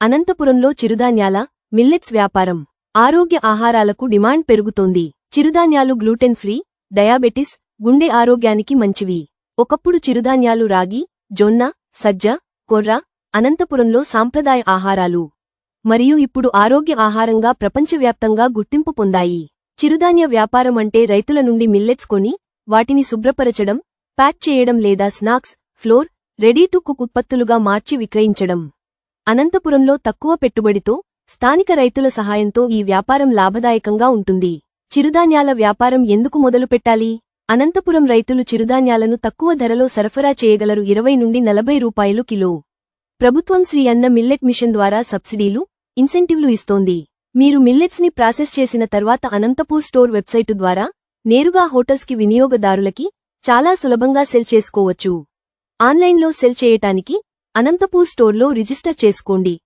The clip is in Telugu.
అనంతపురంలో చిరుధాన్యాల మిల్లెట్స్ వ్యాపారం. ఆరోగ్య ఆహారాలకు డిమాండ్ పెరుగుతోంది. చిరుధాన్యాలు గ్లూటెన్ ఫ్రీ డయాబెటిస్ గుండె ఆరోగ్యానికి మంచివి. ఒకప్పుడు చిరుధాన్యాలు రాగి జొన్న సజ్జ కొర్ర అనంతపురంలో సాంప్రదాయ ఆహారాలు. మరియు ఇప్పుడు ఆరోగ్య ఆహారంగా ప్రపంచవ్యాప్తంగా గుర్తింపు పొందాయి. చిరుధాన్య వ్యాపారం అంటే రైతుల నుండి మిల్లెట్స్ కొని వాటిని శుభ్రపరచడం ప్యాక్ చేయడం లేదా snacks flour ready to cook ఉత్పత్తులుగా మార్చి విక్రయించడం. అనంతపురంలో తక్కువ పెట్టుబడితో స్థానిక రైతుల సహాయంతో ఈ వ్యాపారం లాభదాయకంగా ఉంటుంది. చిరుధాన్యాల వ్యాపారం ఎందుకు మొదలుపెట్టాలి? అనంతపురం రైతులు చిరుధాన్యాలను తక్కువ ధరలో సరఫరా చేయగలరు ఇరవై నుండి నలభై రూపాయలు కిలో. ప్రభుత్వం శ్రీ అన్న మిల్లెట్ మిషన్ ద్వారా సబ్సిడీలు ఇన్సెంటివ్లు ఇస్తోంది. మీరు మిల్లెట్స్ని ప్రాసెస్ చేసిన తర్వాత అనంతపూర్ స్టోర్ వెబ్సైటు ద్వారా నేరుగా హోటల్స్కి వినియోగదారులకి చాలా సులభంగా సెల్ చేసుకోవచ్చు. ఆన్లైన్లో సెల్ చేయటానికి అనంతపూర్ స్టోర్లో రిజిస్టర్ చేసుకోండి.